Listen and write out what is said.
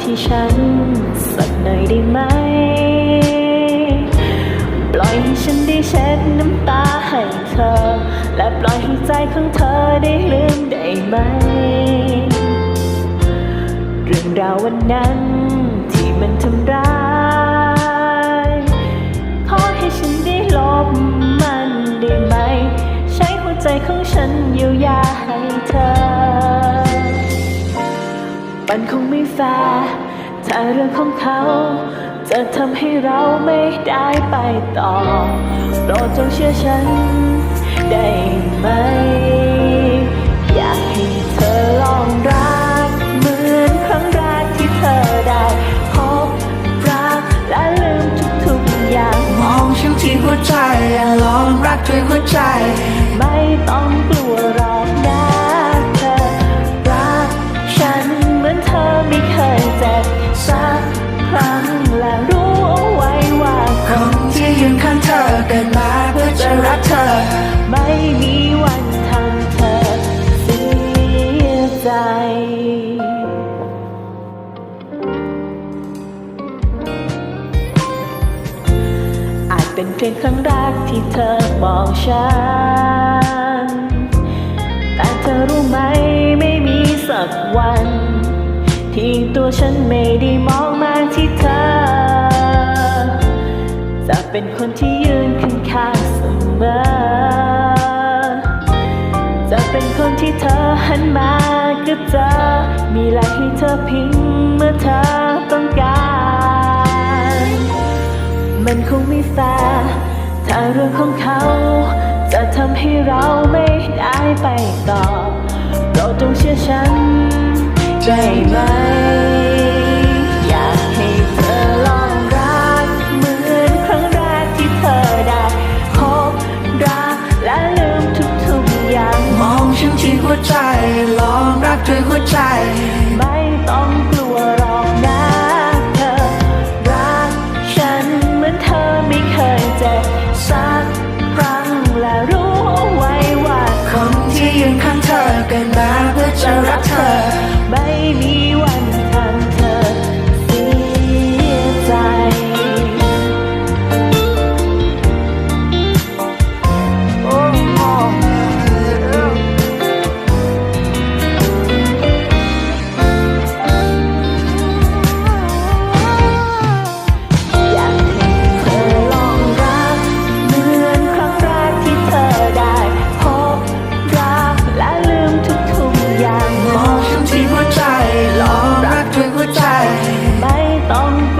ที่ฉัน สักหน่อยได้ไหม ปล่อยให้ฉันได้เช็ดน้ำตาให้เธอ และปล่อยให้ใจของเธอได้ลืมได้ไหม เรื่องราววันนั้นที่มันทำร้าย ถ้าเรื่องของเขา จะทำให้เราไม่ได้ไปต่อโปรดจงเชื่อฉัน ได้ไหม อยากให้เธอลองรัก เหมือนครั้งแรกที่เธอได้พบรักและลืมทุกๆอย่างมองฉันที่หัวใจลองรักด้วยหัวใจ ไม่ต้องกลัวหรอ รักเธอ ไม่มีวันทำเธอเสียใจ อาจเป็นเพียงครั้งแรกที่เธอมองฉัน แต่เธอรู้ไหมไม่มีสักวัน ที่ตัวฉันไม่ได้มองมาที่เธอ จะเป็นคนที่ยืนข้าง ก็เจอมีแหละให้เธอพิงเมื่อเธอต้องการ มันคงไม่แฟร์ถ้าเรื่องของเขา จะทำให้เราไม่ได้ไปต่อ เราต้องเชื่อฉัน ใจไหม down.